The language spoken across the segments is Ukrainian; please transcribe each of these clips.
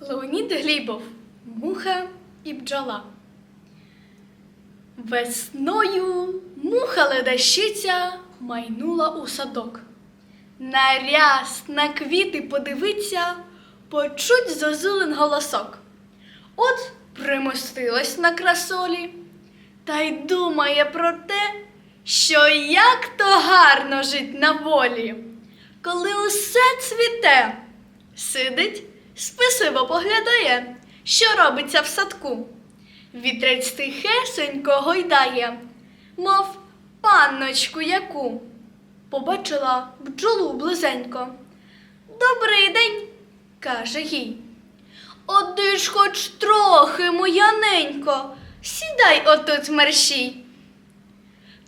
Леонід Глібов, муха і бджола. Весною муха ледащиця майнула у садок. На ряс, на квіти подивиться, почуть зозулин голосок. От примостилась на красолі, та й думає про те, що як то гарно жить на волі, коли усе цвіте, сидить, списиво поглядає, що робиться в садку. Вітрець тихесенько гойдає, мов панночку яку. Побачила бджолу близенько. Добрий день, каже їй. Оди ж хоч трохи, моя ненько, сідай отут мерщій.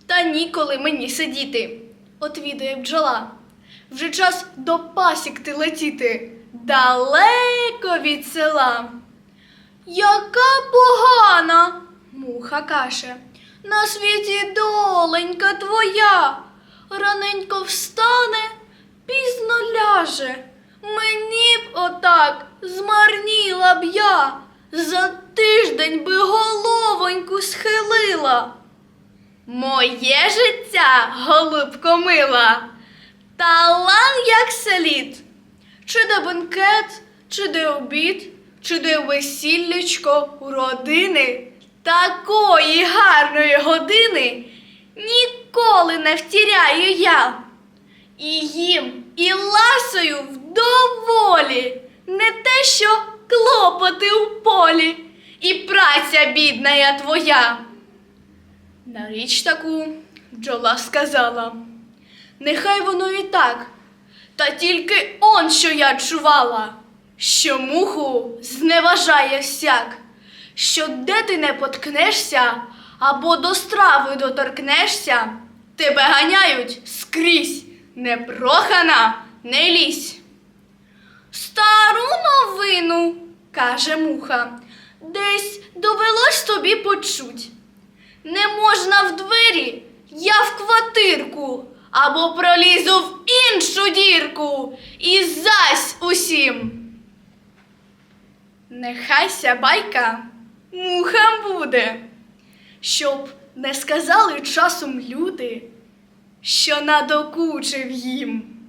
Та ніколи мені сидіти, отвідує бджола. Вже час до пасікти летіти далеко від села. Яка погана, муха каже, на світі доленька твоя, раненько встане, пізно ляже. Мені б отак змарніла б я, за тиждень би головоньку схилила. Моє життя, голубко мила, талан як слід. Чи де бенкет, чи де обід, чи де весіллячко у родини, такої гарної години ніколи не втіряю я. І їм, і ласою вдоволі, не те, що клопоти у полі, і праця бідна я твоя. На річ таку бджола сказала, нехай воно і так, та тільки он, що я чувала, що муху зневажає всяк, що де ти не поткнешся або до страви доторкнешся, тебе ганяють скрізь, непрохана, не лізь. Стару новину, каже муха, десь довелось тобі почуть. Не можна в двері, я в квартирку, або пролізу в іншу дірку і зась усім. Нехайся байка мухам буде, щоб не сказали часом люди, що надокучив їм.